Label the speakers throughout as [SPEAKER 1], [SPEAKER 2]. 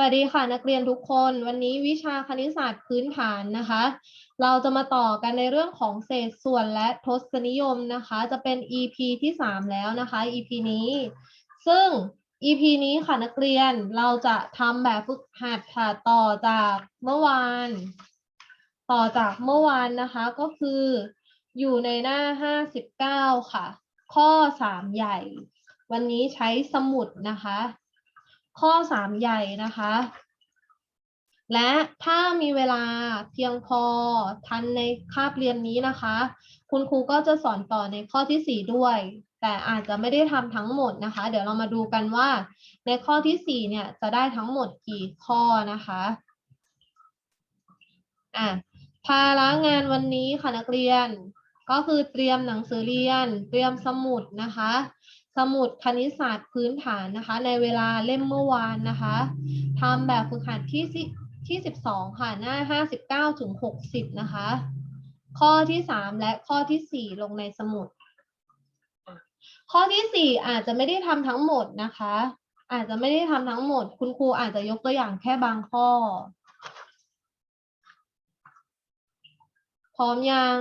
[SPEAKER 1] สวัสดีค่ะนักเรียนทุกคนวันนี้วิชาคณิตศาสตร์พื้นฐานนะคะ เราจะมาต่อกันในเรื่องของเศษส่วนและทศนิยมนะคะ จะเป็น EP ที่ 3 แล้วนะคะ EP นี้ ซึ่ง EP นี้ค่ะนักเรียนเราจะทำแบบฝึกหัดค่ะต่อจากเมื่อวาน ต่อจากเมื่อวานนะคะก็คืออยู่ในหน้า 59 ค่ะ ข้อ 3 ใหญ่ วันนี้ใช้สมุดนะคะ ข้อ 3 ใหญ่นะคะ และถ้ามีเวลาเพียงพอทันในคาบเรียนนี้นะคะ คุณครูก็จะสอนต่อในข้อที่ 4 ด้วย แต่อาจจะไม่ได้ทำทั้งหมดนะคะ เดี๋ยวเรามาดูกันว่าในข้อที่ 4 เนี่ยจะได้ทั้งหมดกี่ข้อนะคะอะภาระงานวันนี้ค่ะนักเรียนก็คือเตรียมหนังสือเรียน เตรียมสมุดนะคะ สมุดคณิตศาสตร์พื้นฐานนะคะ ในเวลาเล่มเมื่อวานนะคะทำแบบฝึกหัดที่ที่สิบสองค่ะ หน้าห้าสิบเก้าถึงหกสิบนะคะ ข้อที่สามและข้อที่สี่ลงในสมุด ข้อที่สี่อาจจะไม่ได้ทำทั้งหมดนะคะ อาจจะไม่ได้ทำทั้งหมด คุณครูอาจจะยกตัวอย่างแค่บางข้อ พร้อมยัง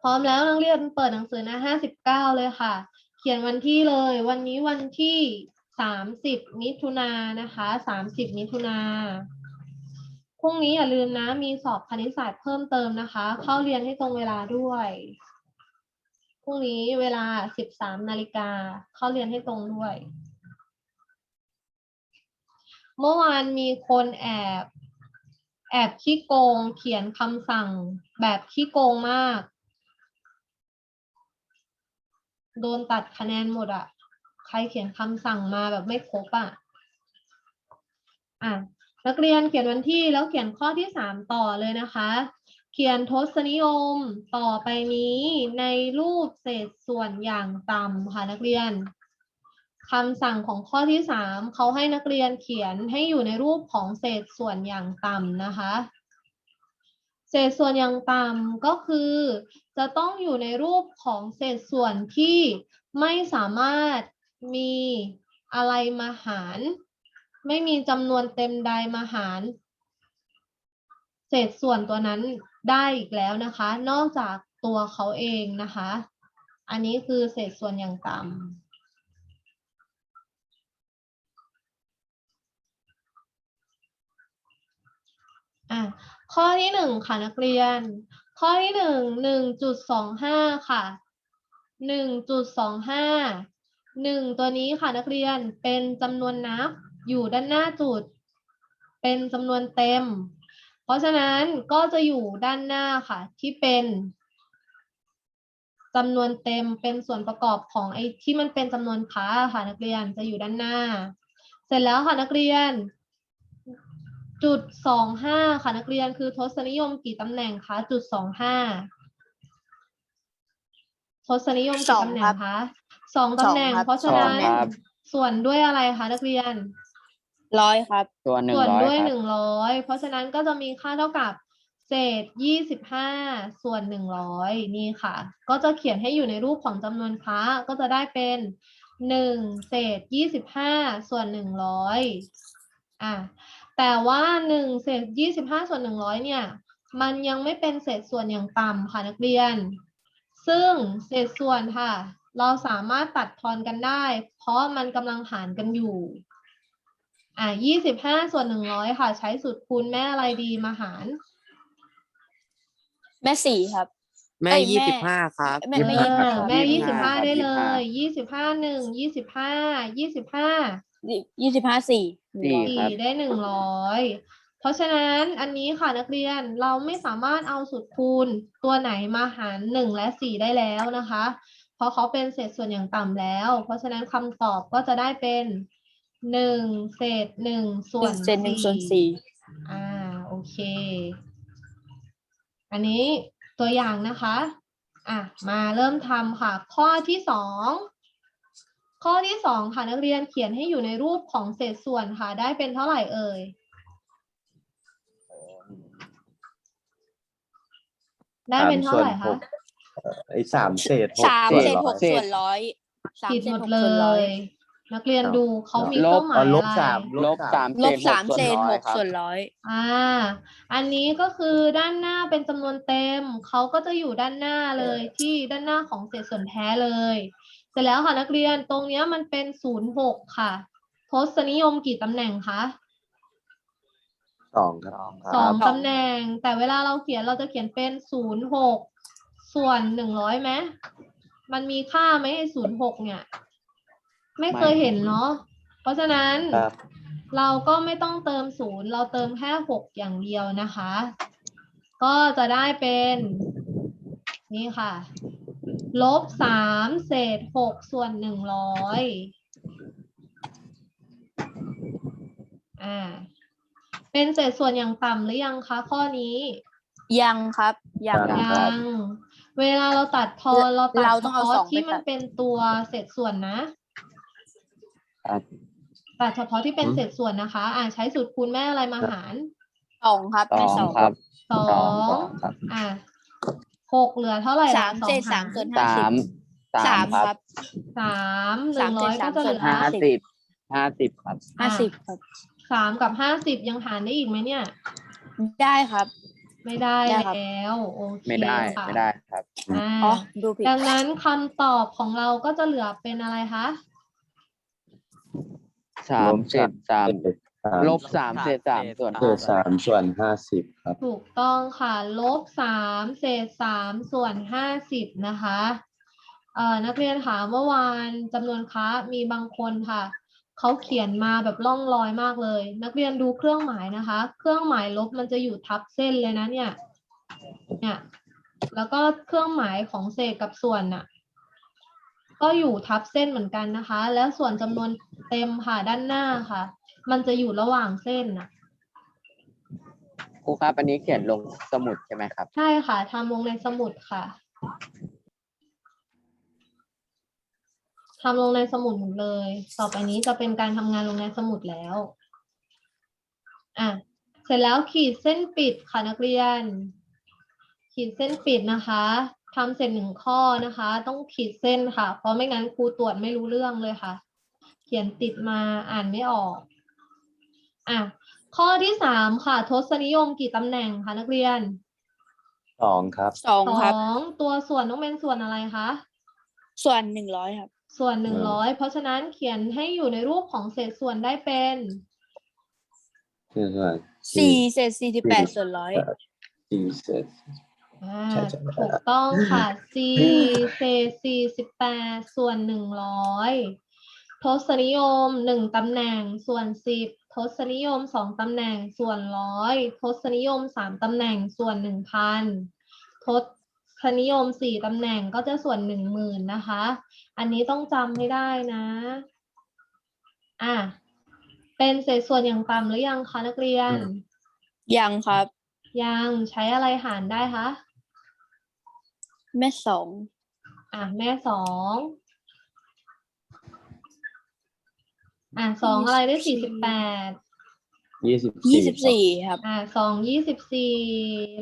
[SPEAKER 1] พร้อมแล้วนักเรียนเปิดหนังสือหน้าห้าสิบเก้าเลยค่ะ เขียนวันที่เลย วันนี้วันที่สามสิบมิถุนายนนะคะสามสิบมิถุนาพรุ่งนี้อย่าลืมนะ มีสอบคณิตศาสตร์เพิ่มเติมนะคะ เข้าเรียนให้ตรงเวลาด้วย พรุ่งนี้เวลาสิบสามนาฬิกาเข้าเรียนให้ตรงด้วย เมื่อวานมีคนแอบแอบขี้โกงเขียนคำสั่งแบบขี้โกงมาก โดนตัดคะแนนหมดอะใครเขียนคำสั่งมาแบบไม่ครบอะอะนักเรียนเขียนวันที่แล้วเขียนข้อที่สามต่อเลยนะคะ เขียนทศนิยมต่อไปนี้ในรูปเศษส่วนอย่างต่ำค่ะนักเรียนคำสั่งของข้อที่สามเขาให้นักเรียนเขียนให้อยู่ในรูปของเศษส่วนอย่างต่ำนะคะ เศษส่วนอย่างต่ำก็คือ จะต้องอยู่ในรูปของเศษส่วนที่ไม่สามารถมีอะไรมาหาร ไม่มีจำนวนเต็มใดมาหาร เศษส่วนตัวนั้นได้อีกแล้วนะคะ นอกจากตัวเขาเองนะคะ อันนี้คือเศษส่วนอย่างต่ำอะ ข้อที่หนึ่งค่ะนักเรียน ข้อที่หนึ่งหนึ่งจุดสองห้าค่ะหนึ่งจุดสองห้าหนึ่งตัวนี้ค่ะนักเรียนเป็นจำนวนนับอยู่ด้านหน้าจุด เป็นจำนวนเต็ม เพราะฉะนั้นก็จะอยู่ด้านหน้าค่ะ ที่เป็นจำนวนเต็มเป็นส่วนประกอบของไอ้ที่มันเป็นจำนวนพาค่ะนักเรียนจะอยู่ด้านหน้า เสร็จแล้วค่ะนักเรียน จุดสองห้าค่ะนักเรียนคือทศนิยมกี่ตำแหน่งคะจุดสองห้าทศนิยม
[SPEAKER 2] ส
[SPEAKER 1] กี่
[SPEAKER 2] อง
[SPEAKER 1] ตำแหน่
[SPEAKER 2] ครั
[SPEAKER 1] ง
[SPEAKER 2] บ
[SPEAKER 1] คะสองตำแหน่ง
[SPEAKER 2] สองครับ
[SPEAKER 1] เพราะฉะนั้น
[SPEAKER 3] สองครับ
[SPEAKER 1] ส่วนด้วยอะไรคะนักเรียน
[SPEAKER 2] ร้อยครับ
[SPEAKER 3] ตัวหนึ่ง
[SPEAKER 1] ส่วน
[SPEAKER 3] ร้อย
[SPEAKER 1] ด้วย
[SPEAKER 3] ค
[SPEAKER 1] ห
[SPEAKER 3] รับ
[SPEAKER 1] นึ่งร้อยเพราะฉะนั้นก็จะมีค่าเท่ากับเศษยี่สิบห้าส่วนหนึ่งร้อยนี่ค่ะ ก็จะเขียนให้อยู่ในรูปของจำนวนพระก็จะได้เป็นหนึ่งเศษยี่สิบห้าส่วนหนึ่งร้อยอะ แต่ว่าหนึ่งเศษยี่สิบห้าส่วนหนึ่งร้อยเนี่ย มันยังไม่เป็นเศษส่วนอย่างต่ำค่ะนักเรียน ซึ่งเศษส่วนค่ะ เราสามารถตัดทอนกันได้ เพราะมันกำลังหารกันอยู่ อะยี่สิบห้าส่วนหนึ่งร้อยค่ะ ใช้สูตรคูณแม่อะไรดีมาหาร
[SPEAKER 2] แม่สี่ครับ
[SPEAKER 4] แม่
[SPEAKER 2] เอ้ย
[SPEAKER 4] ยี่
[SPEAKER 2] แม่
[SPEAKER 4] สิบห้าครับ
[SPEAKER 2] แม่
[SPEAKER 1] เอ
[SPEAKER 2] ไม่
[SPEAKER 1] อ
[SPEAKER 2] ยี่สิบห้า
[SPEAKER 1] แม่ยี่สิบห้า
[SPEAKER 3] ครับ
[SPEAKER 1] ได้เล
[SPEAKER 3] ยี่สิบห้า
[SPEAKER 1] ยยี่สิบห้าหนึ่งยี่สิบห้ายี่สิบห้า
[SPEAKER 2] ยี่สิบห้าสี่
[SPEAKER 3] สี่
[SPEAKER 1] สี่
[SPEAKER 3] ครับ
[SPEAKER 1] ได้หนึ่งร้อยเพราะฉะนั้นอันนี้ค่ะนักเรียนเราไม่สามารถเอาสูตรคูณตัวไหนมาหารหนึ่งและสี่ได้แล้วนะคะ เพราะเขาเป็นเศษส่วนอย่างต่ำแล้ว เพราะฉะนั้นคำตอบก็จะได้เป็นหนึ่งเศษหนึ่งส่วน
[SPEAKER 2] เศษหนึ่งส่วนสี่
[SPEAKER 1] อ่าโอเค อันนี้ตัวอย่างนะคะ อะมาเริ่มทำค่ะ ข้อที่สอง ข้อที่สองค่ะนักเรียนเขียนให้อยู่ในรูปของเศษส่วนค่ะ ได้เป็นเท่าไหร่เอ่ย ได้เป็นเท่าไหร่คะ
[SPEAKER 5] ไอ้สามเศษหก
[SPEAKER 2] สาม
[SPEAKER 3] เศษ
[SPEAKER 2] เศษหก
[SPEAKER 3] เศษ
[SPEAKER 2] ส่วนร้อยสาม
[SPEAKER 1] ผิด
[SPEAKER 2] เศ
[SPEAKER 1] หม
[SPEAKER 2] ษ
[SPEAKER 1] ด
[SPEAKER 2] หก
[SPEAKER 1] เล
[SPEAKER 2] ส่วนร้อย
[SPEAKER 1] ย นักเรียน
[SPEAKER 3] ครับ
[SPEAKER 1] ดูเขามี
[SPEAKER 4] ล
[SPEAKER 1] เครื่
[SPEAKER 4] บ
[SPEAKER 1] องหมา
[SPEAKER 3] อ๋อยลบ
[SPEAKER 1] อะไร
[SPEAKER 3] สาม
[SPEAKER 4] ลบสาม
[SPEAKER 2] ลบสามเศษหก
[SPEAKER 4] ส่
[SPEAKER 2] ส่
[SPEAKER 4] ว
[SPEAKER 2] วนน
[SPEAKER 4] ร้
[SPEAKER 2] ห
[SPEAKER 4] อย
[SPEAKER 2] ก
[SPEAKER 4] ครับ
[SPEAKER 2] ส่วนร้อย
[SPEAKER 1] อ่า อันนี้ก็คือด้านหน้าเป็นจำนวนเต็ม เขาก็จะอยู่ด้านหน้าเลยที่ด้านหน้าของเศษส่วนแท้เลย เสร็จแล้วค่ะนักเรียนตรงเนี้ยมันเป็นศูนย์หกค่ะทศนิยมกี่ตำแหน่งคะ
[SPEAKER 3] สองครับ
[SPEAKER 1] สองตำแหน่ง แต่เวลาเราเขียนเราจะเขียนเป็นศูนย์หกส่วนหนึ่งร้อยไหมมันมีค่าไหมไอ้ศูนย์หกเนี่ย ไม่เคยเห็นเนาะเพราะฉะนั้น
[SPEAKER 3] ครับ
[SPEAKER 1] เราก็ไม่ต้องเติมศูนย์เราเติมแค่หกอย่างเดียวนะคะ ก็จะได้เป็น นี่ค่ะ ลบสามเศษหกส่วนหนึ่งร้อยอ่า เป็นเศษส่วนอย่างต่ำหรือยังคะข้อนี้
[SPEAKER 2] ยังครับ ยัง
[SPEAKER 3] ยัง
[SPEAKER 1] ยั
[SPEAKER 3] ครับ
[SPEAKER 1] งเวลาเราตัดทอนเราตัด
[SPEAKER 2] เรา
[SPEAKER 1] เฉ
[SPEAKER 2] ต้องเอา
[SPEAKER 1] พาะ
[SPEAKER 2] สองไป
[SPEAKER 1] ที่มัน
[SPEAKER 2] ตัด
[SPEAKER 1] เป็นตัวเศษส่วนนะ
[SPEAKER 3] ครับ
[SPEAKER 1] ตัดเฉพาะที่เป็น
[SPEAKER 3] อืม
[SPEAKER 1] เศษส่วนนะคะ อ่าใช้สูตรคูณแม่อะไรมาหาร
[SPEAKER 2] สองครับ
[SPEAKER 4] สอ
[SPEAKER 2] ไม่
[SPEAKER 4] ง
[SPEAKER 2] สอง
[SPEAKER 4] ครับ
[SPEAKER 1] สอ
[SPEAKER 4] สอง
[SPEAKER 1] ง
[SPEAKER 4] สองครับ
[SPEAKER 1] อะ หกเหลือเท่าไหร่
[SPEAKER 2] สาม
[SPEAKER 1] ล่ะ
[SPEAKER 2] เศษ
[SPEAKER 1] ห
[SPEAKER 2] สาม
[SPEAKER 1] ร
[SPEAKER 2] ส่วนห้า
[SPEAKER 4] สา
[SPEAKER 2] สิบ
[SPEAKER 4] ม
[SPEAKER 2] สามครับ
[SPEAKER 1] สามห
[SPEAKER 2] สา
[SPEAKER 1] นึ่
[SPEAKER 2] ม
[SPEAKER 1] งร้อย
[SPEAKER 2] เศษ
[SPEAKER 1] ก็
[SPEAKER 2] สาม
[SPEAKER 1] จะ
[SPEAKER 2] ส่
[SPEAKER 1] เห
[SPEAKER 2] วน
[SPEAKER 1] ลือ
[SPEAKER 2] ห้า
[SPEAKER 4] ห้าสิบห้าสิบครับ
[SPEAKER 2] ห้าสิบครับ
[SPEAKER 1] สามกับห้าสิบยังหารได้อีกไหมเนี่ย
[SPEAKER 2] ได้ครับ
[SPEAKER 1] ไม่ได้
[SPEAKER 2] ได้ครับ
[SPEAKER 1] แล้วโอเค
[SPEAKER 4] ไม่ได้
[SPEAKER 1] ค่ะ
[SPEAKER 4] ไม่ได้ครับ
[SPEAKER 1] อ่า
[SPEAKER 2] อ๋อดูผิด
[SPEAKER 1] ดังนั้นคำตอบของเราก็จะเหลือเป็นอะไรคะ
[SPEAKER 4] สามเศษสาม
[SPEAKER 3] เศษ สาม
[SPEAKER 4] ลบสามเศษสามส่วน
[SPEAKER 3] เศษสามส่วนห้าสิบครับ
[SPEAKER 1] ถูกต้องค่ะ ลบสามเศษสามส่วนห้าสิบนะคะเอ่อนักเรียนค่ะเมื่อวานจำนวนค้ามีบางคนค่ะเขาเขียนมาแบบล่องลอยมากเลย นักเรียนดูเครื่องหมายนะคะ เครื่องหมายลบมันจะอยู่ทับเส้นเลยนะเนี่ยเนี่ยแล้วก็เครื่องหมายของเศษกับส่วนน่ะก็อยู่ทับเส้นเหมือนกันนะคะ แล้วส่วนจำนวนเต็มค่ะด้านหน้าค่ะ มันจะอยู่ระหว่างเส้นน่ะ
[SPEAKER 4] ครูครับอันนี้เขียนลงสมุดใช่ไหมครับ
[SPEAKER 1] ใช่ค่ะทำลงในสมุดค่ะทำลงในสมุดหมดเลย ต่อไปนี้จะเป็นการทำงานลงในสมุดแล้ว อะ เสร็จแล้วขีดเส้นปิดค่ะนักเรียน ขีดเส้นปิดนะคะทำเสร็จหนึ่งข้อนะคะ ต้องขีดเส้นค่ะ เพราะไม่งั้นครูตรวจไม่รู้เรื่องเลยค่ะ เขียนติดมาอ่านไม่ออก อะข้อที่สามค่ะ ทศนิยมกี่ตำแหน่งคะนักเรียน
[SPEAKER 3] สองครับ
[SPEAKER 2] สอง
[SPEAKER 1] ส
[SPEAKER 2] ครับ
[SPEAKER 1] องตัวส่วนต้องเป็นส่วนอะไรคะ
[SPEAKER 2] ส่วนหนึ่งร้อยครับ
[SPEAKER 1] ส่วนหนึ่ง
[SPEAKER 3] อื
[SPEAKER 1] ร้อยเพราะฉะนั้นเขียนให้อยู่ในรูปของเศษส่วนได้เป็น
[SPEAKER 3] คือส่วน
[SPEAKER 2] สี่เศษสี่สิบแปดส่วนร้อย
[SPEAKER 3] สี่เศษ
[SPEAKER 1] อ่า
[SPEAKER 3] ใช่ใช่
[SPEAKER 1] ถูกต้องค่ะ สี่เศษสี่สิบแปดส่วนหนึ่งร้อยทศนิยมหนึ่งตำแหน่งส่วนสิบ ทศนิยมสองตำแหน่งส่วนร้อยทศนิยมสามตำแหน่งส่วนหนึ่งพันทศนิยมสี่ตำแหน่งก็จะส่วนหนึ่งหมื่นนะคะ อันนี้ต้องจำให้ได้นะอะเป็นเศษส่วนอย่างต่ำหรือยังคะนักเรียน
[SPEAKER 2] ยังครับ
[SPEAKER 1] ยังใช้อะไรหารได้คะ
[SPEAKER 2] แม่สอง
[SPEAKER 1] อะแม่สอง อะสองอะไรได้สี่สิบแปด
[SPEAKER 3] ยี่สิบ
[SPEAKER 2] ยี่สิบสี่ครับ
[SPEAKER 1] อะสองยี่สิบสี่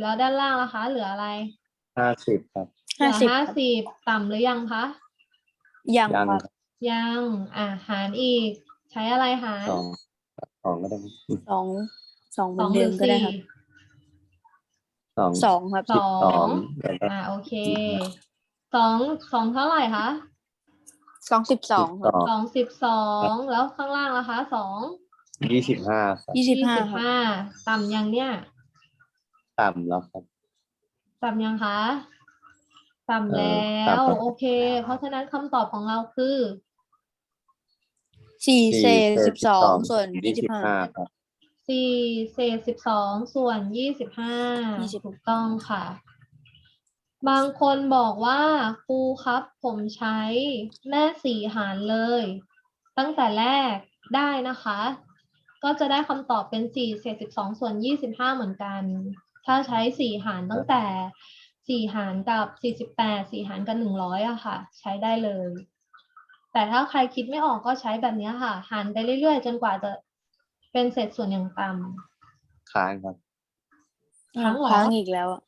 [SPEAKER 1] แล้วด้านล่างล่ะคะ เหลืออะไร
[SPEAKER 3] ห้าสิบครับ
[SPEAKER 1] เหลื
[SPEAKER 2] ห้า
[SPEAKER 1] อ
[SPEAKER 2] สิบ
[SPEAKER 1] ห้าสิบต่ำหรือยังคะ
[SPEAKER 2] ยัง
[SPEAKER 3] ยัง
[SPEAKER 2] ครับ
[SPEAKER 3] ครับ
[SPEAKER 1] ยังอะหารอีก ใช้อะไรหาร
[SPEAKER 3] สองสองก็ได้
[SPEAKER 2] สองสองเห
[SPEAKER 1] ส
[SPEAKER 2] มื
[SPEAKER 1] อ
[SPEAKER 2] องน
[SPEAKER 1] ห
[SPEAKER 2] เดิ
[SPEAKER 1] รือ
[SPEAKER 2] มก็ได้
[SPEAKER 1] สี่
[SPEAKER 2] ครับ
[SPEAKER 3] สอง
[SPEAKER 2] สองครับ
[SPEAKER 1] ส
[SPEAKER 3] สิบ
[SPEAKER 1] อ
[SPEAKER 3] สองงแล้วก็
[SPEAKER 1] อะโอเคสองสองเท่าไหร่คะ
[SPEAKER 2] สองสิบสอง
[SPEAKER 3] สิบสอง
[SPEAKER 1] สองสิบสองแล้วข้างล่างล่ะคะสอง
[SPEAKER 3] ยี่สิบห้าครับ
[SPEAKER 2] ยี่สิบ
[SPEAKER 1] ยี่
[SPEAKER 2] ห้า
[SPEAKER 1] สิบ
[SPEAKER 2] ครับ
[SPEAKER 1] ห้าต่ำยังเนี่ย
[SPEAKER 3] ต่ำแล้วครับ
[SPEAKER 1] ต่ำยังคะต่ำ
[SPEAKER 3] เอ่
[SPEAKER 1] แล้
[SPEAKER 3] อต่ำ
[SPEAKER 1] ว
[SPEAKER 3] ครับ
[SPEAKER 1] โอเค เพราะฉะนั้นคำตอบของเราคือ
[SPEAKER 2] สี่เศษ
[SPEAKER 3] สี่
[SPEAKER 2] สิบสองส่วน
[SPEAKER 3] ยี่
[SPEAKER 2] ยี่สิ
[SPEAKER 3] สิ
[SPEAKER 2] บบห้า
[SPEAKER 3] ห้าครับ
[SPEAKER 1] สี่เศษสิบสองส่วนยี่สิบห้า
[SPEAKER 2] 20
[SPEAKER 1] ถูกต้องค่ะ บางคนบอกว่าครูครับผมใช้แม่สี่หารเลย ตั้งแต่แรกได้นะคะ ก็จะได้คำตอบเป็นสี่เศษสิบสองส่วนยี่สิบห้าเหมือนกัน ถ้าใช้สี่หารตั้งแต่สี่หารกับสี่สิบแปดสี่หารกับหนึ่งร้อยอะค่ะ ใช้ได้เลย แต่ถ้าใครคิดไม่ออกก็ใช้แบบเนี้ยค่ะ หารไปเรื่อยๆ จนกว่าจะเป็นเศษส่วนอย่างต่ำ
[SPEAKER 3] ค้างครับ
[SPEAKER 1] ครั้งเหรอ
[SPEAKER 2] ครั้งอีกแล้วอะ
[SPEAKER 5] ค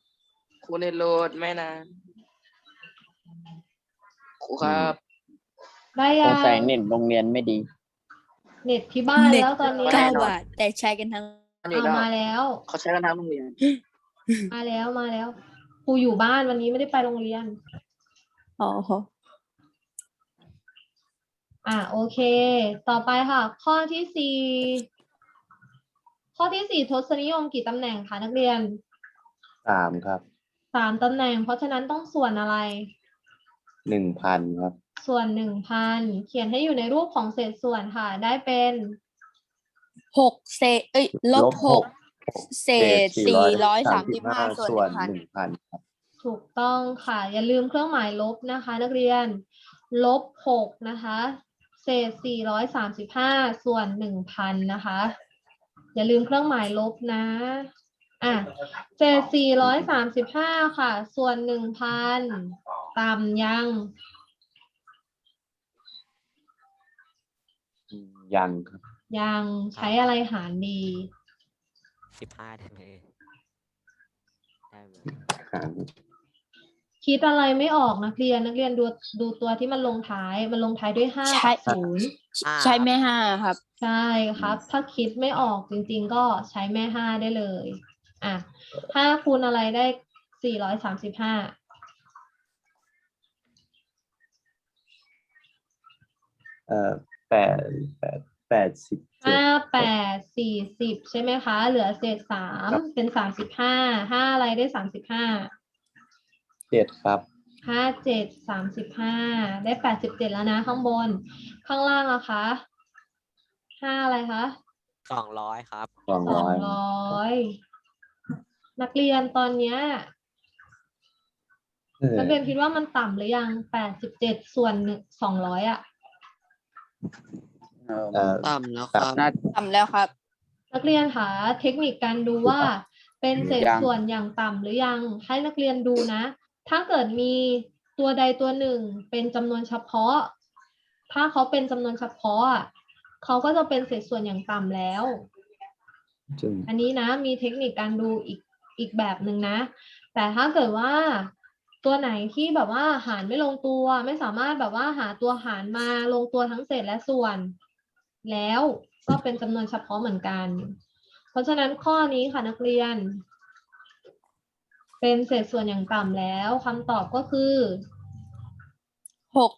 [SPEAKER 5] รูในโหลดไม่นานครูครับ
[SPEAKER 1] ได้
[SPEAKER 4] ส
[SPEAKER 1] ยังง
[SPEAKER 4] สัยเน็ตโรงเรียนไม่ดี
[SPEAKER 1] เน็ตที่บ้าน
[SPEAKER 2] เน็ต
[SPEAKER 1] แล้วตอนนี้
[SPEAKER 2] เก้าบาทแต่ใช้กันทั้ง
[SPEAKER 1] เอามาแล้ว
[SPEAKER 5] เขาใช้กันทั้งโรงเรียน
[SPEAKER 1] มาแล้วมาแล้วครูอยู่บ้านวันนี้ไม่ได้ไปโรงเรียน
[SPEAKER 2] อ๋อ
[SPEAKER 1] อะโอเค ต่อไปค่ะ ข้อที่สี่ข้อที่สี่ทศนิยมกี่ตำแหน่งคะนักเรียน
[SPEAKER 3] สามครับ
[SPEAKER 1] สามตำแหน่ง เพราะฉะนั้นต้องส่วนอะไร
[SPEAKER 3] หนึ่งพันครับ
[SPEAKER 1] ส่วนหนึ่งพันเขียนให้อยู่ในรูปของเศษส่วนค่ะ ได้เป็น
[SPEAKER 2] หกเศษเอ้ยลบหกเศษสี่ร้อยสามสิบห้าส่วนหนึ่งพัน
[SPEAKER 3] หนึ่งพันครับ
[SPEAKER 1] ถูกต้องค่ะ อย่าลืมเครื่องหมายลบนะคะ นักเรียน ลบหกนะคะ เศษสี่ร้อยสามสิบห้าส่วนหนึ่งพันนะคะ อย่าลืมเครื่องหมายลบนะ อะเศษสี่ร้อยสามสิบห้าค่ะ ส่วนหนึ่งพันต่ำยัง
[SPEAKER 3] อืมยังครับ
[SPEAKER 1] ยังใช้อะไรหารดี
[SPEAKER 6] สิบห้าได้ไหมได้ไหม
[SPEAKER 3] หาร
[SPEAKER 1] คิดอะไรไม่ออกนักเรียนนักเรียนดูดูตัวที่มันลงท้าย มันลงท้ายด้วยห้า
[SPEAKER 2] ใช่
[SPEAKER 1] กับศูนย์
[SPEAKER 2] ใช้ไม่ห้าครับ
[SPEAKER 1] ใช่ครับ ถ้าคิดไม่ออกจริง ๆ ก็ใช้แม่ห้าได้เลย อะห้าคูณอะไรได้สี่ร้อยสามสิบห้า
[SPEAKER 3] เอ่อแปดแปดแปดสิบเจ็ด
[SPEAKER 1] ห้าแปดสี่สิบใช่ไหมคะ เหลือเศษสาม
[SPEAKER 3] ครับ
[SPEAKER 1] เป็นสามสิบห้าห้าอะไรได้สามสิบห้า
[SPEAKER 3] เจ็ดครับ
[SPEAKER 1] ห้าเจ็ดสามสิบห้าได้แปดสิบเจ็ดแล้วนะข้างบน ข้างล่างอะคะห้าอะไรคะ
[SPEAKER 6] สองร้อยครับ
[SPEAKER 3] สอง
[SPEAKER 1] สอ
[SPEAKER 3] ร้
[SPEAKER 1] ง
[SPEAKER 3] อย
[SPEAKER 1] ร้อย นักเรียนตอนเนี้ย
[SPEAKER 3] เออ
[SPEAKER 1] นักเรียนคิดว่ามันต่ำหรือยังแปดสิบเจ็ดส่วนหนึ่งสองร้อยอะ
[SPEAKER 4] เออ
[SPEAKER 3] เอ่อ
[SPEAKER 5] ต่ำแล้วครับ
[SPEAKER 4] น่า
[SPEAKER 2] ทำแล้วครับ
[SPEAKER 1] นักเรียนหาเทคนิคการดูว่าเป็นเศษ
[SPEAKER 4] ยัง
[SPEAKER 1] ส่วนอย่างต่ำหรือยังให้นักเรียนดูนะ ถ้าเกิดมีตัวใดตัวหนึ่งเป็นจำนวนเฉพาะ ถ้าเขาเป็นจำนวนเฉพาะอะเขาก็จะเป็นเศษส่วนอย่างต่ำแล้ว
[SPEAKER 3] จึง
[SPEAKER 1] อันนี้นะมีเทคนิคการดูอีก อีกแบบหนึ่งนะ แต่ถ้าเกิดว่าตัวไหนที่แบบว่าหารไม่ลงตัว ไม่สามารถแบบว่าหาตัวหารมาลงตัวทั้งเศษและส่วน แล้วก็เป็นจำนวนเฉพาะเหมือนกัน เพราะฉะนั้นข้อนี้ค่ะนักเรียน เป็นเศษส่วนอย่างต่ำแล้วคำตอบก็คือ
[SPEAKER 2] หก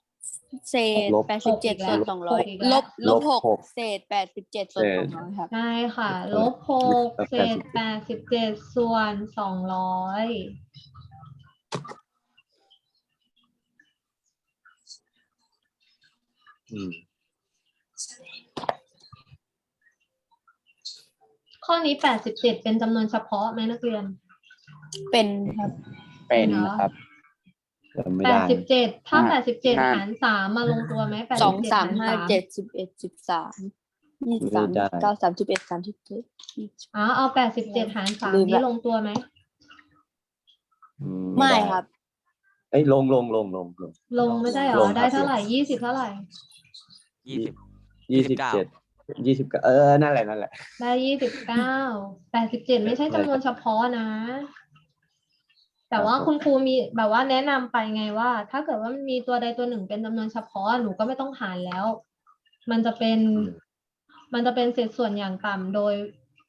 [SPEAKER 2] เศษแปดสิบเจ็ดส่วนสองร้อย
[SPEAKER 1] อีกแล้ว
[SPEAKER 2] ลบลบหกเศษแปดสิบเจ็ดส่วนสองร้อยครับ
[SPEAKER 1] ใช่ค่ะ ลบหกเศษแปดสิบเจ็ดส่วนสองร้อย
[SPEAKER 3] อืม
[SPEAKER 1] ข้อนี้แปดสิบเจ็ดเป็นจำนวนเฉพาะไหมนักเรียน
[SPEAKER 2] เป็นครับ
[SPEAKER 4] เป็น
[SPEAKER 1] เหรอ
[SPEAKER 4] ครับ
[SPEAKER 3] จำไม่
[SPEAKER 1] แป
[SPEAKER 3] ได้
[SPEAKER 1] ดสิบเจ็ดถ้า
[SPEAKER 4] ห้า
[SPEAKER 1] แปดสิบเจ็ด
[SPEAKER 4] ห้า
[SPEAKER 1] หารสามมาลงตัวไหมแปด
[SPEAKER 2] ส
[SPEAKER 1] สิ
[SPEAKER 2] อบง
[SPEAKER 1] เจ็ด
[SPEAKER 2] สาม
[SPEAKER 1] หาร
[SPEAKER 2] ห้า
[SPEAKER 1] สาม
[SPEAKER 2] เจ็ดสิบเอ็ดสิบสามยี่สิบสามเก้าสามสิบเอ็ดสามสิบเจ็ดยี่สิบ
[SPEAKER 1] อ๋อเอาแปดสิบเจ็ดหารสาม
[SPEAKER 2] ลืม
[SPEAKER 1] นี้
[SPEAKER 2] ละ
[SPEAKER 1] ลงตัวไหม
[SPEAKER 3] อื
[SPEAKER 2] ไม่
[SPEAKER 3] ด้
[SPEAKER 2] ครับ
[SPEAKER 3] เอ้ยลงลงลงลงลง
[SPEAKER 1] ลงไม่ได้เหร
[SPEAKER 3] ล
[SPEAKER 1] อง
[SPEAKER 3] ครับ
[SPEAKER 1] ได้เท่าไหร่ยี่สิบเท่าไหร่
[SPEAKER 6] ยี่สิบ
[SPEAKER 3] ยี่สิบ
[SPEAKER 6] 29
[SPEAKER 3] เจ็ดยี่สิบเก้าเออนั่นแหละนั่นแหละ
[SPEAKER 1] ได้ยี่สิบเก้าแปดสิบเจ็ดไม่ใช่จำนวนเฉพาะนะ แต่ว่าคุณครูมีแบบว่าแนะนำไปไงว่า ถ้าเกิดว่ามันมีตัวใดตัวหนึ่งเป็นจำนวนเฉพาะหนูก็ไม่ต้องหารแล้ว มันจะเป็น
[SPEAKER 3] อืม
[SPEAKER 1] มันจะเป็นเศษส่วนอย่างต่ำโดย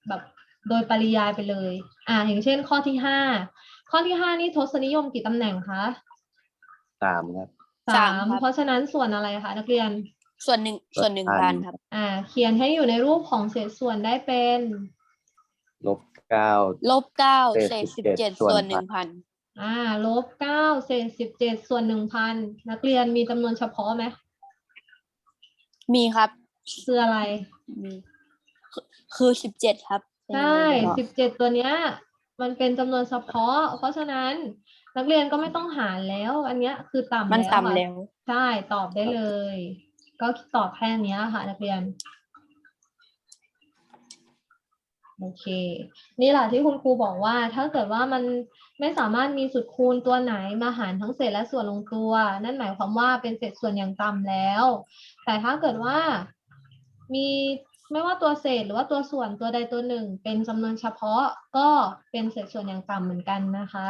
[SPEAKER 1] แบบโดยปริยายไปเลย อ่า อย่างเช่น ข้อที่ห้าข้อที่ห้านี่ทศนิยมกี่ตำแหน่งคะ
[SPEAKER 3] สามครับ
[SPEAKER 2] สามครับ
[SPEAKER 1] เพราะฉะนั้นส่วนอะไรคะนักเรียน
[SPEAKER 2] ส่วนหนึ่งส่วนหนึ่งพันครับ
[SPEAKER 1] อ่า เขียนให้อยู่ในรูปของเศษส่วนได้เป็น
[SPEAKER 3] ลบเก้า
[SPEAKER 2] ลบเก้า
[SPEAKER 3] เศ
[SPEAKER 2] เศ
[SPEAKER 3] ษ
[SPEAKER 2] ษสิบ
[SPEAKER 3] 17
[SPEAKER 2] เจ็ด
[SPEAKER 3] ส่วน
[SPEAKER 2] ส่วนหนึ่งพัน
[SPEAKER 1] อ่าลบเก้าเศษสิบเจ็ดส่วนหนึ่งพันนักเรียนมีจำนวนเฉพาะไหม
[SPEAKER 2] มีครับ
[SPEAKER 1] คืออะไร
[SPEAKER 2] มีคือคือสิบเจ็ดครับ
[SPEAKER 1] ใช่สิบเจ็ดตัวเนี้ย มันเป็นจำนวนเฉพาะ เพราะฉะนั้น นักเรียนก็ไม่ต้องหารแล้ว อันเนี้ยคือต่ำ
[SPEAKER 2] มัน
[SPEAKER 1] แล้ว
[SPEAKER 2] ต่ำ
[SPEAKER 1] ค่ะ
[SPEAKER 2] แล้ว
[SPEAKER 1] ใช่ตอบได้เลย ก็ตอบแค่เนี้ยค่ะ นักเรียนโอเค นี่แหละที่คุณครูบอกว่า ถ้าเกิดว่ามัน ไม่สามารถมีสุดคูณตัวไหนมาหารทั้งเศษและส่วนลงตัว นั่นหมายความว่าเป็นเศษส่วนอย่างต่ำแล้ว แต่ถ้าเกิดว่ามีไม่ว่าตัวเศษหรือว่าตัวส่วนตัวใดตัวหนึ่ง เป็นจำนวนเฉพาะก็เป็นเศษส่วนอย่างต่ำเหมือนกันนะคะ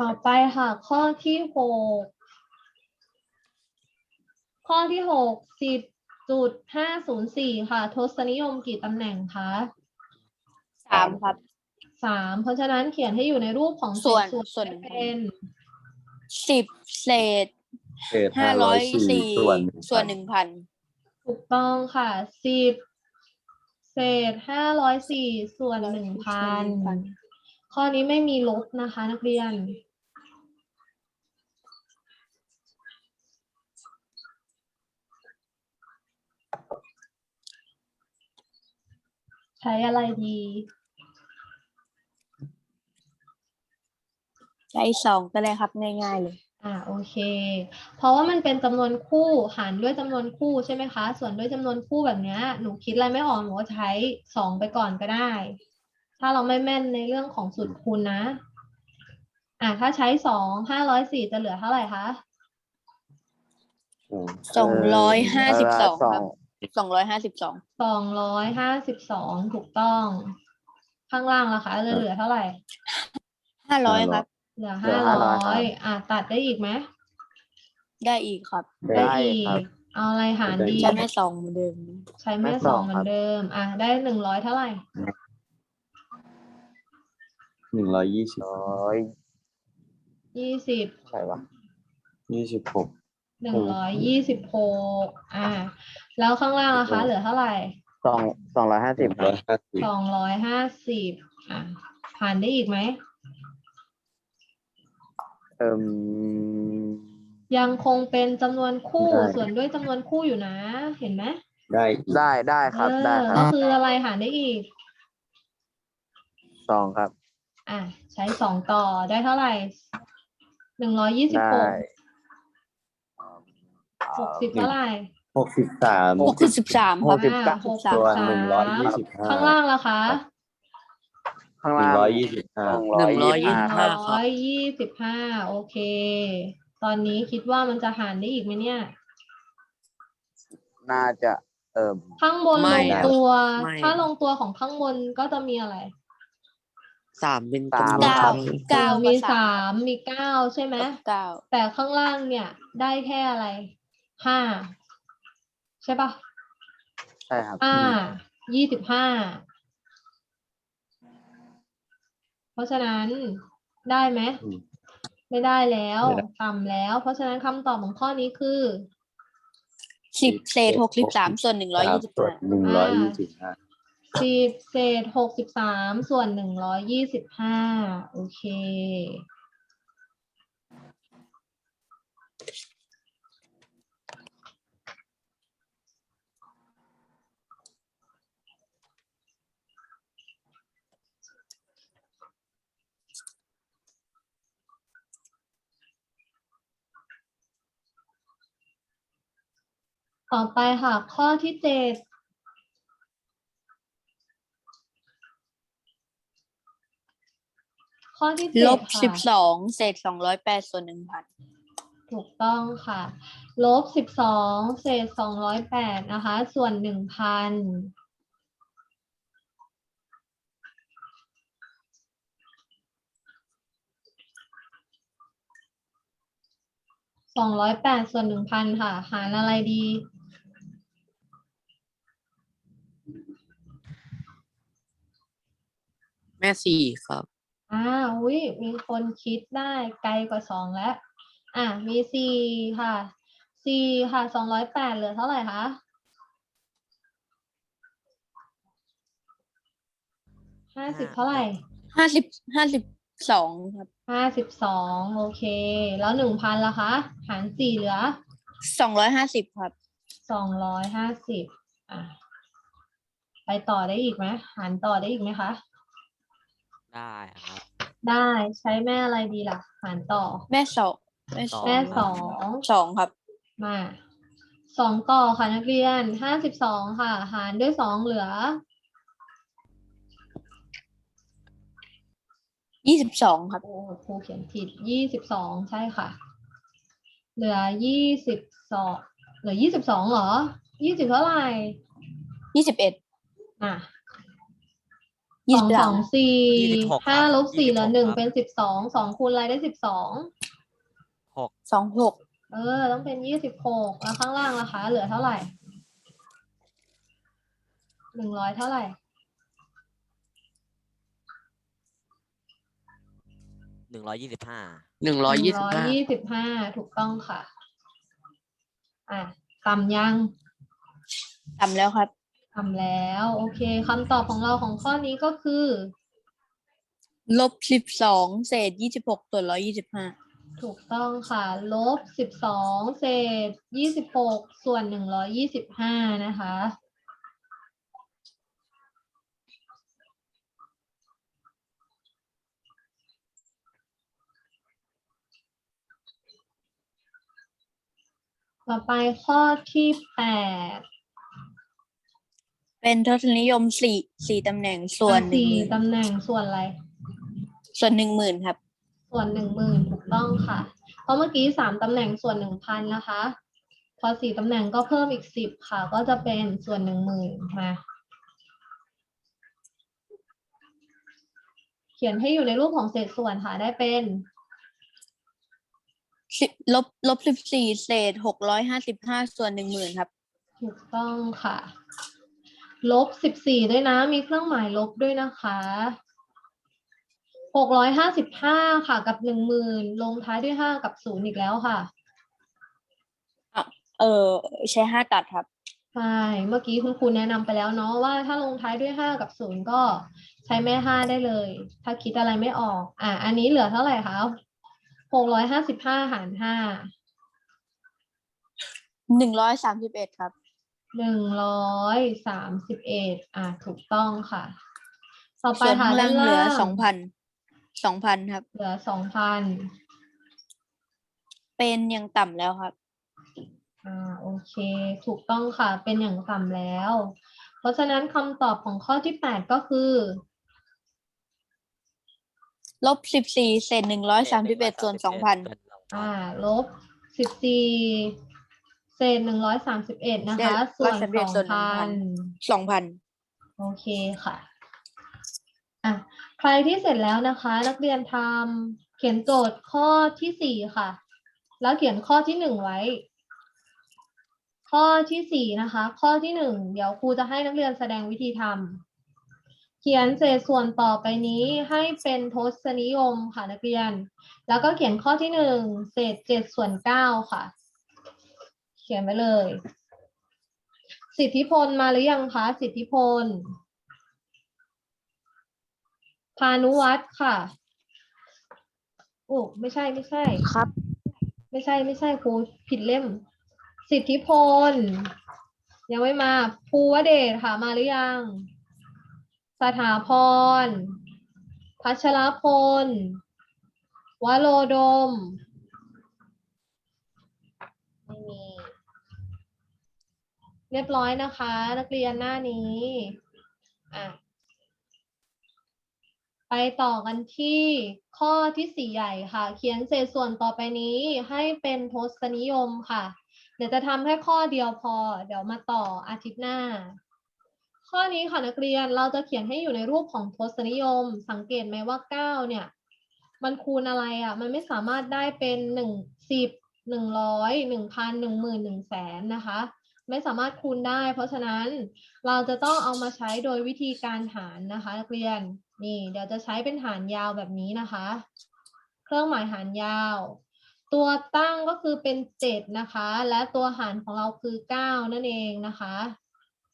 [SPEAKER 1] ต่อไปค่ะข้อที่หกข้อที่หกสิบจุดห้าศูนย์สี่ค่ะ ทศนิยมกี่ตำแหน่งคะ
[SPEAKER 2] สามครับ
[SPEAKER 1] สามเพราะฉะนั้นเขียนให้อยู่ในรูปของ
[SPEAKER 2] ส่วน
[SPEAKER 1] เศษ
[SPEAKER 2] ส่วนหนึ่ง
[SPEAKER 1] เป็น
[SPEAKER 2] สิบเศษ
[SPEAKER 3] เศษ
[SPEAKER 2] ห้า
[SPEAKER 3] ห้า
[SPEAKER 2] ร้
[SPEAKER 3] ร้
[SPEAKER 2] อ
[SPEAKER 3] อยย
[SPEAKER 2] สี่
[SPEAKER 3] สี่ส่วน
[SPEAKER 2] ส่วนหนึ่งพัน
[SPEAKER 1] ถูกต้องค่ะสิบเศษห้าร้อยสี่ส่วนหนึ่งพันข้อนี้ไม่มีลบนะคะ นักเรียน ใช้อะไรดี
[SPEAKER 2] ใช้สองก็ได้ครับง่ายๆเลย
[SPEAKER 1] อ่าโอเค เพราะว่ามันเป็นจำนวนคู่หารด้วยจำนวนคู่ใช่ไหมคะ ส่วนด้วยจำนวนคู่แบบเนี้ยหนูคิดอะไรไม่ออกหนูก็ใช้สองไปก่อนก็ได้ ถ้าเราไม่แม่นในเรื่องของสูตรคูณนะ อ่าถ้าใช้สองห้าร้อยสี่จะเหลือเท่าไหร่คะ
[SPEAKER 2] สองร้อยห้าสิบสอง
[SPEAKER 4] เค
[SPEAKER 2] รับสองร้อยห้าสิบสอง
[SPEAKER 1] สองร้อยห้าสิบสองถูกต้อง ข้างล่างล่ะคะจะเหลือเท่าไหร่
[SPEAKER 2] ห้าร้อยครับ
[SPEAKER 1] เหลือ
[SPEAKER 4] เหลื
[SPEAKER 1] ห้า
[SPEAKER 4] อ
[SPEAKER 1] ร้
[SPEAKER 4] 500
[SPEAKER 1] อ
[SPEAKER 4] ครั
[SPEAKER 1] ย
[SPEAKER 4] บ
[SPEAKER 1] อ่าตัดได้อีกไหม
[SPEAKER 2] ได้อีกครับ
[SPEAKER 1] ได้
[SPEAKER 4] ได้
[SPEAKER 1] อี
[SPEAKER 4] ครับ
[SPEAKER 1] กเอาอะไรหารดี
[SPEAKER 2] ใช้แม่สองเหมือนเดิม
[SPEAKER 1] ใช้แม่
[SPEAKER 4] แม่
[SPEAKER 1] ส
[SPEAKER 4] ส
[SPEAKER 1] อ
[SPEAKER 4] องง
[SPEAKER 1] เหมือ
[SPEAKER 4] ครั
[SPEAKER 1] น
[SPEAKER 4] บ
[SPEAKER 1] เดิม อะ ได้หนึ่งร้อยเท่าไหร่
[SPEAKER 3] หนึ่งร้อยยี่สิบ
[SPEAKER 4] ร้อย
[SPEAKER 1] ยี่สิบ
[SPEAKER 4] เท่าไหร่วะ
[SPEAKER 3] ยี่สิบหก
[SPEAKER 1] หนึ่งร้อยยี่สิบหกอ่า แล้วข้างล่างล่ะคะเหลือเท่าไหร่
[SPEAKER 4] สองสองร้อยห้า
[SPEAKER 3] ห
[SPEAKER 4] สิบ
[SPEAKER 3] นึ่งร้อยห้าสิบ
[SPEAKER 1] สองร้อยห้าสิบอะหารได้อีกไหม
[SPEAKER 4] เอิ่ม
[SPEAKER 1] ยังคงเป็นจำนวนคู่
[SPEAKER 3] ได้
[SPEAKER 1] ส่วนด้วยจำนวนคู่อยู่นะ เห็นไหม
[SPEAKER 3] ได้อีก
[SPEAKER 4] ได้ได้ครับ
[SPEAKER 1] เออ
[SPEAKER 4] ได้ค
[SPEAKER 1] ก็
[SPEAKER 4] รับ
[SPEAKER 1] คืออะไรหารได้อีก
[SPEAKER 4] สองครับ
[SPEAKER 1] อะใช้สองต่อได้เท่าไหร่หนึ่งร้อยยี่สิบ
[SPEAKER 4] ได้
[SPEAKER 1] หกหกสิบเท่าไหร่
[SPEAKER 3] หกสิบสาม
[SPEAKER 2] หกสิบสามครับ
[SPEAKER 4] หกสิบ
[SPEAKER 1] อ่าหกสิบ
[SPEAKER 3] ส่วน
[SPEAKER 1] สา
[SPEAKER 3] หนึ่งร้อยยี่
[SPEAKER 1] ม
[SPEAKER 3] สิบห้า
[SPEAKER 1] ข้างล่างล่ะคะ
[SPEAKER 4] ข้าง
[SPEAKER 3] หนึ่
[SPEAKER 4] ล่างง
[SPEAKER 3] ร้อยยี่สิบห้า
[SPEAKER 4] หนึ่งร้อยยี่สิบ
[SPEAKER 2] 125
[SPEAKER 4] ห้า
[SPEAKER 1] ร้อยยี่สิบห้าโอเค ตอนนี้คิดว่ามันจะหารได้อีกไหมเนี่ย
[SPEAKER 4] น่าจะเอิ่ม
[SPEAKER 1] ข้างบน
[SPEAKER 5] ไม่
[SPEAKER 1] ลงตัว
[SPEAKER 5] ไม่
[SPEAKER 1] ถ้าลงตัวของข้างบนก็จะมีอะไร
[SPEAKER 5] สามเป็น
[SPEAKER 4] สาม
[SPEAKER 5] จำนวน
[SPEAKER 2] เก้า
[SPEAKER 5] ครั้ง
[SPEAKER 2] เก้า
[SPEAKER 1] มี
[SPEAKER 2] กับ
[SPEAKER 1] สามมีเก้าใช่ไหม
[SPEAKER 2] เก้า
[SPEAKER 1] แต่ข้างล่างเนี่ยได้แค่อะไรห้าใช่ปะ
[SPEAKER 4] ใช่ครับ
[SPEAKER 1] ห้ายี่สิบห้า เพราะฉะนั้นได้ไหม
[SPEAKER 3] อืม
[SPEAKER 1] ไม่ได้แล้ว
[SPEAKER 3] ไม่ได้
[SPEAKER 1] ต่ำแล้ว เพราะฉะนั้นคำตอบของข้อนี้คือ
[SPEAKER 2] สิบเศษหกสิบสามส่วนหนึ่งร้อยยี่สิบ
[SPEAKER 3] ส่ว
[SPEAKER 2] ห้าน
[SPEAKER 3] หนึ่งร้อยยี่สิบห้า
[SPEAKER 1] สิบเศษหกสิบสามส่วนหนึ่งร้อยยี่สิบห้าโอเค ต่อไปค่ะ ข้อที่เจ็ดข้อที่เจ็ด
[SPEAKER 2] ลบ
[SPEAKER 1] ค่ะ
[SPEAKER 2] สิบสองเศษสองร้อยแปดส่วนหนึ่งพัน
[SPEAKER 1] ถูกต้องค่ะ ลบสิบสองเศษสองร้อยแปดนะคะ ส่วนหนึ่งพันสองร้อยแปดส่วนหนึ่งพันค่ะ หารอะไรดี
[SPEAKER 5] ม่สี่ครับ
[SPEAKER 1] อ่าอุ้ยมีคนคิดได้ไกลกว่าสองแล้ว อะ มีสี่ค่ะสี่ค่ะสองร้อยแปดเหลือเท่าไหร่คะห้าสิบเท่าไหร่
[SPEAKER 2] ห้าสิบห้าสิบสองครับ
[SPEAKER 1] ห้าสิบสองโอเค แล้วหนึ่งพันล่ะคะ หารสี่เหลือ
[SPEAKER 2] สองร้อยห้าสิบครับ
[SPEAKER 1] สองร้อยห้าสิบอะ ไปต่อได้อีกไหมหารต่อได้อีกไหมคะ
[SPEAKER 6] ได้ครับ
[SPEAKER 1] ได้ใช้แม่อะไรดีล่ะ หารต่อ
[SPEAKER 2] แม่สองแม่สอง
[SPEAKER 1] แม่สอง
[SPEAKER 2] สองครับ
[SPEAKER 1] มาสองต่อค่ะนักเรียนห้าสิบสองค่ะ หารด้วยสองเหลือ
[SPEAKER 2] ยี่สิบสองครับ
[SPEAKER 1] โอ้ครูเขียนผิดยี่สิบสองใช่ค่ะ เหลือยี่สิบสองเหลือยี่สิบสองเหรอยี่สิบเท่าไหร่
[SPEAKER 2] ยี่สิบเอ็ด
[SPEAKER 1] อะ
[SPEAKER 2] ยี่
[SPEAKER 1] ส
[SPEAKER 2] สิ
[SPEAKER 1] อบง
[SPEAKER 2] สา
[SPEAKER 1] สอ
[SPEAKER 2] ม
[SPEAKER 1] งสี่
[SPEAKER 6] 26
[SPEAKER 1] ห้า
[SPEAKER 6] ครับ
[SPEAKER 1] ลบสี่เหลือ
[SPEAKER 6] 26
[SPEAKER 1] หนึ่ง
[SPEAKER 6] ครับ
[SPEAKER 1] เป็นสิบสองสองคูณอะไรได้สิบสอง
[SPEAKER 6] หก
[SPEAKER 2] สองหก
[SPEAKER 1] เออ ต้องเป็นยี่สิบหกแล้วข้างล่างนะคะ เหลือเท่าไหร่หนึ่งร้อยเท่าไหร่
[SPEAKER 6] หนึ่งร้อยยี่สิบห้า
[SPEAKER 5] หนึ่งร้อยยี่สิบห้า
[SPEAKER 1] ยี่สิบห้าถูกต้องค่ะ อะต่ำยัง
[SPEAKER 2] ต่ำแล้วครับ
[SPEAKER 1] ต่ำแล้ว โอเคคำตอบของเราของข้อนี้ก็คือ
[SPEAKER 2] ลบสิบสองเศษยี่สิบหกส่วนร้อยยี่สิบห้า
[SPEAKER 1] ถูกต้องค่ะ ลบสิบสองเศษยี่สิบหกส่วนหนึ่งร้อยยี่สิบห้านะคะ ต่อไปข้อที่แปด
[SPEAKER 2] เป็นทศนิยมสี่สี่ตำแหน่งส่วนหนึ่ง
[SPEAKER 1] สี่
[SPEAKER 2] หมื่น
[SPEAKER 1] ตำแหน่งส่วนอะไร
[SPEAKER 2] ส่วนหนึ่งหมื่นครับ
[SPEAKER 1] ส่วนหนึ่งหมื่นถูกต้องค่ะ เพราะเมื่อกี้สามตำแหน่งส่วนหนึ่งพันนะคะ พอสี่ตำแหน่งก็เพิ่มอีกสิบค่ะ ก็จะเป็นส่วนหนึ่งหมื่นมาเขียนให้อยู่ในรูปของเศษส่วนค่ะได้เป็น
[SPEAKER 2] สิบลบลบสิบสี่เศษหกร้อยห้าสิบห้าส่วนหนึ่งหมื่นครับ
[SPEAKER 1] ถูกต้องค่ะ ลบสิบสี่ด้วยนะ มีเครื่องหมายลบด้วยนะคะหกร้อยห้าสิบห้าค่ะ กับหนึ่งหมื่นลงท้ายด้วยห้ากับศูนย์อีกแล้วค่ะ
[SPEAKER 2] เออใช้ห้าตัดครับ
[SPEAKER 1] ใช่ เมื่อกี้คุณครูแนะนำไปแล้วเนาะว่าถ้าลงท้ายด้วยห้ากับศูนย์ก็ใช้แม่ห้าได้เลย ถ้าคิดอะไรไม่ออก อะ อันนี้เหลือเท่าไหร่คะหกร้อยห้าสิบห้าหารห้า
[SPEAKER 2] หนึ่งร้อยสามสิบเอ็ดครับ
[SPEAKER 1] หนึ่งร้อยสามสิบเอ็ดอะถูกต้องค่ะ ต่อไป
[SPEAKER 2] ส่วน
[SPEAKER 1] หา
[SPEAKER 2] ข้าง
[SPEAKER 1] ด้า
[SPEAKER 2] ล่าง
[SPEAKER 1] น
[SPEAKER 2] เหลือ
[SPEAKER 1] ล่าง
[SPEAKER 2] สองพันสองพันครับ
[SPEAKER 1] เหลือสองพัน
[SPEAKER 2] เป็นยังต่ำแล้วครับ
[SPEAKER 1] อ่าโอเค ถูกต้องค่ะ เป็นอย่างต่ำแล้ว เพราะฉะนั้นคำตอบของข้อที่แปดก็คือ
[SPEAKER 2] ลบสิบสี่เศษหนึ่งร้อยสามสิบเอ็ดส่วนสองพัน
[SPEAKER 1] อ่าลบสิบสี่ เศษหนึ่งร้อยสามสิบเอ็ดนะคะ ส่วน
[SPEAKER 2] 131
[SPEAKER 1] สองพัน
[SPEAKER 2] สองพัน
[SPEAKER 1] โอเคค่ะอะ ใครที่เสร็จแล้วนะคะ นักเรียนทำเขียนโจทย์ข้อที่สี่ค่ะ แล้วเขียนข้อที่หนึ่งไว้ ข้อที่สี่นะคะ ข้อที่หนึ่งเดี๋ยวครูจะให้นักเรียนแสดงวิธีทำเขียนเศษส่วนต่อไปนี้ให้เป็นทศนิยมค่ะนักเรียน แล้วก็เขียนข้อที่หนึ่งเศษเจ็ดส่วนเก้าค่ะ เขียนไว้เลย สิทธิพลมาหรือยังคะ สิทธิพล พานุวัฒน์ค่ะโอ้ไม่ใช่ไม่ใช่
[SPEAKER 5] ครับ
[SPEAKER 1] ไม่ใช่ไม่ใช่ครูผิดเล่ม สิทธิพล ยังไม่มาภูวเดชค่ะมาหรือยัง สถาพร พัชรพล วโรดมไม่มี เรียบร้อยนะคะ นักเรียนหน้านี้อะไปต่อกันที่ข้อที่สี่ใหญ่ค่ะ เขียนเศษส่วนต่อไปนี้ให้เป็นทศนิยมค่ะ เดี๋ยวจะทำแค่ข้อเดียวพอ เดี๋ยวมาต่ออาทิตย์หน้า ข้อนี้ค่ะนักเรียนเราจะเขียนให้อยู่ในรูปของทศนิยม สังเกตไหมว่าเก้าเนี่ย มันคูณอะไรอะ มันไม่สามารถได้เป็นหนึ่งสิบหนึ่งร้อยหนึ่งพันหนึ่งหมื่นหนึ่งแสนนะคะ ไม่สามารถคูณได้ เพราะฉะนั้นเราจะต้องเอามาใช้โดยวิธีการหารนะคะ นักเรียนนี่ เดี๋ยวจะใช้เป็นหารยาวแบบนี้นะคะ เครื่องหมายหารยาว ตัวตั้งก็คือเป็นเจ็ดนะคะ และตัวหารของเราคือเก้านั่นเองนะคะ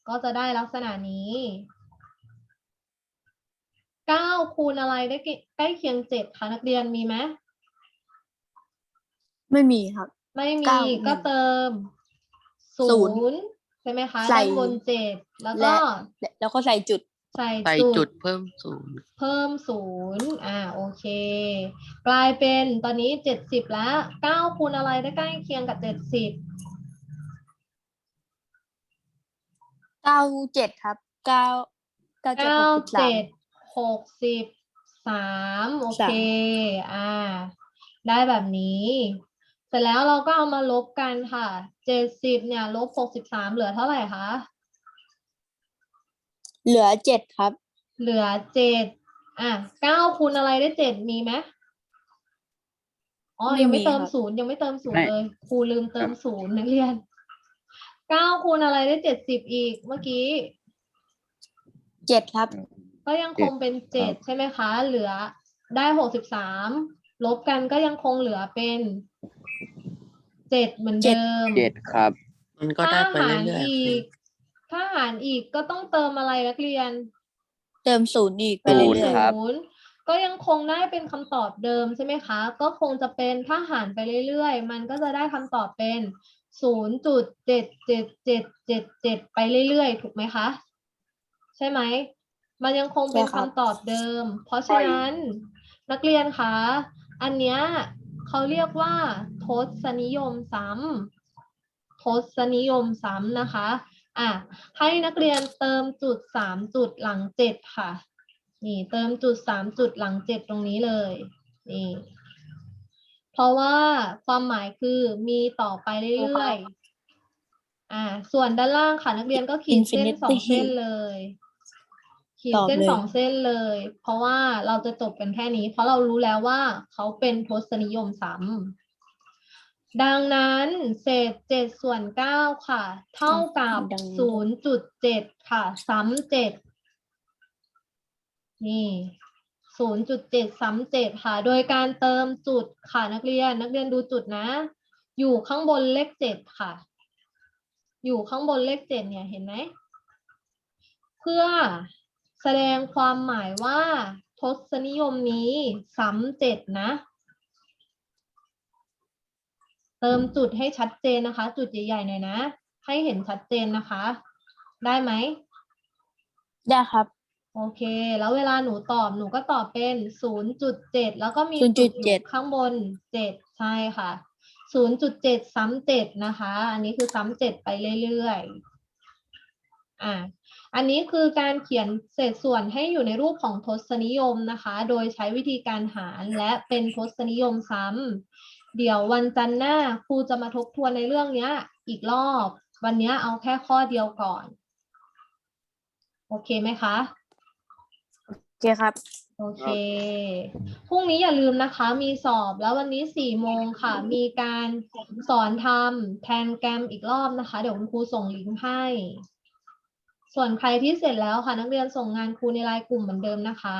[SPEAKER 1] ก็จะได้ลักษณะนี้เก้าคูณอะไรได้ใกล้เคียงเจ็ดคะนักเรียนมีไหม
[SPEAKER 2] ไม่มีครับ
[SPEAKER 1] ไม่มี
[SPEAKER 2] เก้า
[SPEAKER 1] ก็เติม
[SPEAKER 2] ศู
[SPEAKER 1] ศู
[SPEAKER 2] นย์
[SPEAKER 1] นย์ใช่ไหมคะ
[SPEAKER 2] ใส่
[SPEAKER 1] ด้านบนเจ็ดแล้วก็
[SPEAKER 2] และแล้วก็ใส่จุด
[SPEAKER 1] ใส่
[SPEAKER 5] ใส่
[SPEAKER 1] จุ
[SPEAKER 5] จุ
[SPEAKER 1] ด
[SPEAKER 5] ดเพิ่มศูนย์
[SPEAKER 1] เพิ่มศูนย์อ่าโอเค กลายเป็นตอนนี้เจ็ดสิบแล้วเก้าคูณอะไรได้ใกล้เคียงกับเจ็ดสิบ
[SPEAKER 2] เก้าเจ็ดครับ เก้าเก้าเจ็ด
[SPEAKER 1] เก้า
[SPEAKER 2] หกสิบสา
[SPEAKER 1] เจ็
[SPEAKER 2] ม
[SPEAKER 1] ดหกสิบสามโอ
[SPEAKER 2] สา
[SPEAKER 1] เค
[SPEAKER 2] ม
[SPEAKER 1] อ่า ได้แบบนี้ เสร็จแล้วเราก็เอามาลบกันค่ะเจ็ดสิบเนี่ยลบหกสิบสามเหลือเท่าไหร่คะ
[SPEAKER 2] เหลือเจ็ดครับ
[SPEAKER 1] เหลือเจ็ดอะเก้าคูณอะไรได้เจ็ดมีไหมอ๋อ
[SPEAKER 2] ไม่
[SPEAKER 1] ยังไม่
[SPEAKER 2] มี
[SPEAKER 1] เติม
[SPEAKER 2] ครับ
[SPEAKER 1] ศูนย์ยังไม่เติมศูน
[SPEAKER 4] ไม่
[SPEAKER 1] ย์เลยครูลืมเติมศูนย์นักเรียนเก้าคูณอะไรได้เจ็ดสิบอีกเมื่อกี้
[SPEAKER 2] เจ็ดครับ
[SPEAKER 1] ก็ยังคงเป็นเจ็ดใช่ไหมคะ เหลือได้หกสิบสามลบกันก็ยังคงเหลือเป็น เจ็ดเหมือน
[SPEAKER 2] เจ็ด
[SPEAKER 1] เดิม
[SPEAKER 4] เจ็ดครับ
[SPEAKER 5] มันก็ได้
[SPEAKER 1] ถ้า
[SPEAKER 5] ไป
[SPEAKER 1] หาร
[SPEAKER 5] เรื่อย
[SPEAKER 1] อีก ถ้าหารอีกก็ต้องเติมอะไรนักเรียน
[SPEAKER 2] เติมศูนย์อีกไป
[SPEAKER 4] ศู
[SPEAKER 2] เรื่
[SPEAKER 4] นย์
[SPEAKER 2] อย
[SPEAKER 4] ครับ
[SPEAKER 1] ศูนย์ก็ยังคงได้เป็นคำตอบเดิมใช่ไหมคะ ก็คงจะเป็นถ้าหารไปเรื่อยๆ มันก็จะได้คำตอบเป็นศูนย์จุดเจ็ดเจ็ดเจ็ดเจ็ดเจ็ดไปเรื่อยๆ ถูกไหมคะ ใช่ไหม มันยังคงเป็นคำตอบเดิม เพราะฉะนั้นนักเรียนคะ อันเนี้ยเขาเรียกว่า ทศนิยมซ้ำทศนิยมซ้ำนะคะอะให้นักเรียนเติมจุดสามจุดหลังเจ็ดค่ะ นี่เติมจุดสามจุดหลังเจ็ดตรงนี้เลย นี่ เพราะว่าความหมายคือมีต่อไปเรื่อยๆ อ่า ส่วนด้านล่างค่ะนักเรียนก็ขีดเส้นสองเส้นเลย ขีดเส้นสองเส้นเลย เพราะว่าเราจะจบกันแค่นี้ เพราะเรารู้แล้วว่าเขาเป็นทศนิยมซ้ำ ดังนั้นเศษเจ็ดส่วนเก้าค่ะ เท่ากับศูนย์จุดเจ็ดค่ะซ้ำเจ็ดนี่ศูนย์จุดเจ็ดซ้ำเจ็ดค่ะ โดยการเติมจุดค่ะนักเรียนนักเรียนดูจุดนะ อยู่ข้างบนเลขเจ็ดค่ะ อยู่ข้างบนเลขเจ็ดเนี่ยเห็นไหมเพื่อแสดงความหมายว่าทศนิยมนี้ซ้ำเจ็ดนะ เติมจุดให้ชัดเจนนะคะ จุดใหญ่ๆหน่อยนะ ให้เห็นชัดเจนนะคะ ได้ไหม
[SPEAKER 2] ๆได้ครับ
[SPEAKER 1] โอเค แล้วเวลาหนูตอบหนูก็ตอบเป็นศูนย์จุดเจ็ดแล้วก็มีจุดอยู่
[SPEAKER 2] 0.7
[SPEAKER 1] ข้างบนเจ็ดใช่ค่ะศูนย์จุดเจ็ดซ้ำเจ็ดนะคะ อันนี้คือซ้ำเจ็ดไปเรื่อยๆ อ่าอันนี้คือการเขียนเศษส่วนให้อยู่ในรูปของทศนิยมนะคะ โดยใช้วิธีการหารและเป็นทศนิยมซ้ำ เดี๋ยววันจันทร์หน้าครูจะมาทบทวนในเรื่องเนี้ย อีกรอบ วันเนี้ยเอาแค่ข้อเดียวก่อน โอเคไหมคะ
[SPEAKER 2] โอเคครับ
[SPEAKER 1] โอเค พรุ่งนี้อย่าลืมนะคะ มีสอบแล้ววันนี้สี่โมงค่ะ มีการสอนทำแทนแกรมอีกรอบนะคะ เดี๋ยวคุณครูส่งลิงก์ให้ ส่วนใครที่เสร็จแล้วค่ะ นักเรียนส่งงานครูในไลน์กลุ่มเหมือนเดิมนะคะ